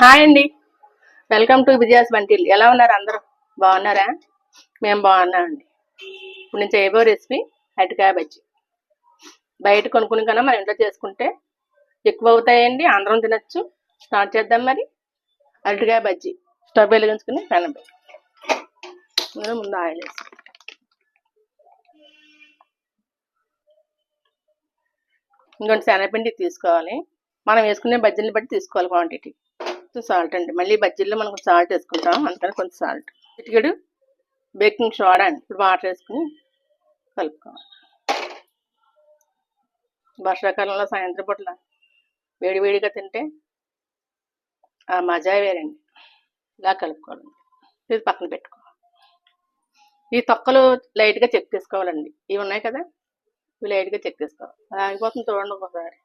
Hi అండి. Welcome to Vijaya's until ఎలా ఉన్నారు అందరూ? బాగున్నారా? మేము బాగున్నామండి. ఇప్పుడు నేను చేయబో రెసిపీ అరటికాయ బజ్జీ. బయట కొనుక్కుని కన్నా మన ఇంట్లో చేసుకుంటే ఎక్కువ అవుతాయండి అందరం తినచ్చు. స్టార్ట్ చేద్దాం మరి. అరటికాయ బజ్జీ. స్టవ్ వెలిగించుకుని పెనం పెట్టి. ముందు ఆయిల్ వేసి. ఇంకొంచెం శనగపిండి తీసుకోవాలి. మనం వేసుకునే బజ్జీని బట్టి తీసుకోవాలి క్వాంటిటీ కొంచెం సాల్ట్ అండి. మళ్ళీ బజ్జీల్లో మనం సాల్ట్ వేసుకుంటాం. అందుకని కొంచెం సాల్ట్ ఇటుకడు బేకింగ్ సోడా అండి. ఇప్పుడు వాటర్ వేసుకుని కలుపుకోవాలి. వర్షాకాలంలో సాయంత్రం పూట్ల వేడి వేడిగా తింటే ఆ మజా వేరండి. ఇలా కలుపుకోవాలండి. ఇది పక్కన పెట్టుకోవాలి. ఈ తొక్కలు లైట్గా చెక్ చేసుకోవాలండి. ఇవి ఉన్నాయి కదా? ఇవి లైట్గా చెక్ చేసుకోవాలి. ఆగిపోతుంది చూడండి ఒకసారి.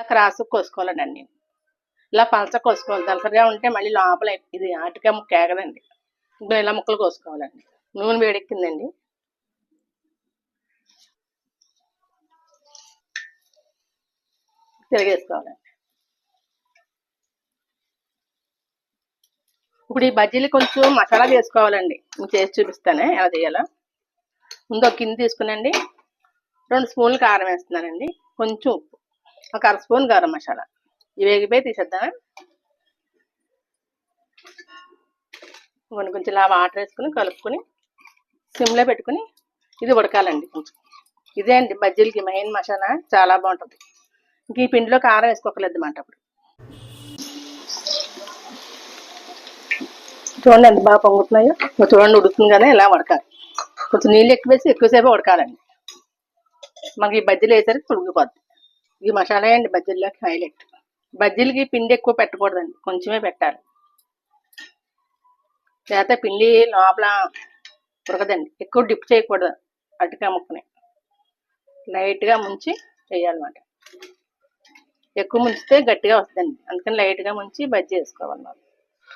ఇలా క్రాస్ కోసుకోవాలండి ఇలా పలస కోసుకోవాలి. దలసరిగా ఉంటే మళ్ళీ లోపల ఇది ఆటికాయ ముక్క ఏగదండి. ఇప్పుడు ఇలా ముక్కలు కోసుకోవాలండి. నూనె వేడెక్కిందండి. తిరిగేసుకోవాలండి. ఇప్పుడు ఈ బజ్జీలు కొంచెం మసాలా చేసుకోవాలండి నేను చేసి చూపిస్తానే ఎలా చేయాలో. ముందు ఒక కింద తీసుకునండి. రెండు స్పూన్లు కారం వేస్తున్నానండి. కొంచెం ఉప్పు. ఒక అర స్పూన్ గరం మసాలా. ఇవి వేగిపోయి తీసేద్దామా? కొన్ని కొంచెం ఇలా వాటర్ వేసుకుని కలుపుకొని సిమ్లో పెట్టుకుని ఇది ఉడకాలండి కొంచెం. ఇదే అండి బజ్జీలకి మెయిన్ మసాలా. చాలా బాగుంటుంది. ఇంక ఈ పిండిలో కారం వేసుకోకలేదు అన్నమాట అప్పుడు. చూడండి ఎంత బాగా పొంగుతున్నాయో. చూడండి ఉడుకుతుంది కదా ఇలా ఉడకాలి. కొంచెం నీళ్ళు ఎక్కువ వేసి ఎక్కువసేపు ఉడకాలండి. మనకి ఈ బజ్జీలు వేసరికి ఉడికిపోద్ది ఈ మసాలా అండి బజ్జీల్లోకి హైలైట్. బజ్జీలకి పిండి ఎక్కువ పెట్టకూడదండి కొంచెమే పెట్టాలి. లేకపోతే పిండి లోపల ఉరకదండి ఎక్కువ డిప్ చేయకూడదు అటుకా ముక్కని. లైట్గా ముంచి వేయాలన్నమాట. ఎక్కువ ముంచితే గట్టిగా వస్తుందండి అందుకని లైట్గా ముంచి బజ్జీ వేసుకోవాలి మనం.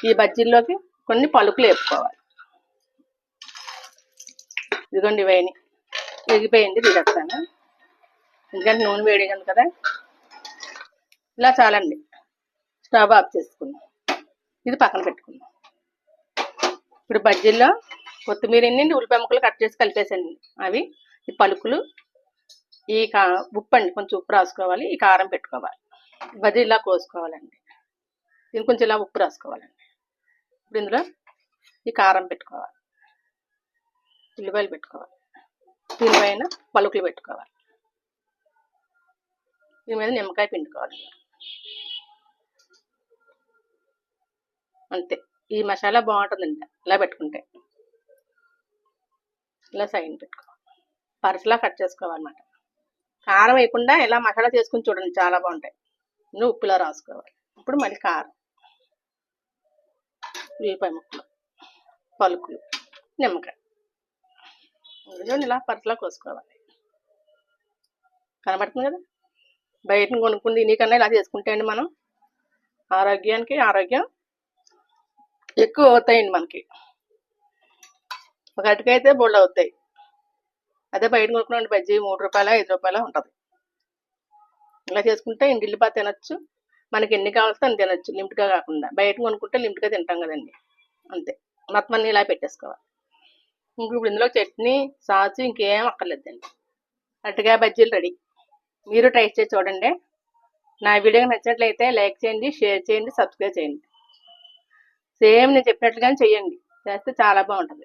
ఈ బజ్జీల్లోకి కొన్ని పలుకులు వేపుకోవాలి. ఇదిగోండి ఇవన్నీ. ఎగిపోయింది తీసేస్తాను ఎందుకంటే నూనె వేడిగా కదా. ఇలా చాలండి. స్టవ్ ఆఫ్ చేసుకుందాం ఇది పక్కన పెట్టుకుందాం ఇప్పుడు బజ్జీల్లో కొత్తిమీర ఎన్ని ఉల్లిపాయ ముక్కలు కట్ చేసి కలిపేసండి అవి ఈ పలుకులు ఈ కా ఉప్పు అండి కొంచెం ఉప్పు రాసుకోవాలి ఈ కారం పెట్టుకోవాలి. బజ్జీ ఇలా కోసుకోవాలండి. దీని కొంచెం ఇలా ఉప్పు రాసుకోవాలండి. ఇప్పుడు ఇందులో ఈ కారం పెట్టుకోవాలి. ఉల్లిపాయలు పెట్టుకోవాలి. దీనిపైన పలుకులు పెట్టుకోవాలి. దీని మీద నిమ్మకాయ పిండుకోవాలి. అంతే. ఈ మసాలా బాగుంటుందండి ఇలా పెట్టుకుంటే. ఇలా సైన్ పెట్టుకోవాలి. పరసలా కట్ చేసుకోవాలన్నమాట. కారం వేయకుండా ఇలా మసాలా చేసుకుని చూడండి. చాలా బాగుంటాయి. నువ్వు ఉప్పులో రాసుకోవాలి. ఇప్పుడు మళ్ళీ కారం. ఉల్లిపాయ ముక్కలు. పలుకులు. నిమ్మకాయ. ఇలా పరసలా కోసుకోవాలి. కనబడుతుంది కదా? బయట కొనుక్కుని దీనికన్నా ఇలా చేసుకుంటే అండి మనం. ఆరోగ్యానికి ఆరోగ్యం ఎక్కువ అవుతాయండి మనకి. ఒక అటుకైతే బోల్డ్ అవుతాయి. అదే బయట కొనుక్కున్న బజ్జీ మూడు రూపాయల ఐదు రూపాయల ఉంటుంది. ఇలా చేసుకుంటే ఇంటిల్లిపా తినచ్చు. మనకి ఎన్ని కావాల్సిన అని తినచ్చు లిమిట్గా కాకుండా. బయట కొనుక్కుంటే లిమిట్గా తింటాం కదండి. అంతే. మొత్తం అన్ని ఇలా పెట్టేసుకోవాలి. ఇంక ఇప్పుడు ఇందులో చట్నీ సాసు ఇంకేం అక్కర్లేదండి. అరటికాయ బజ్జీలు రెడీ. మీరు ట్రై చేసి చూడండి. నా వీడియో నచ్చినట్లయితే లైక్ చేయండి షేర్ చేయండి సబ్స్క్రైబ్ చేయండి. సేమ్ నేను చెప్పినట్లుగానే చేయండి చేస్తే చాలా బాగుంటుంది.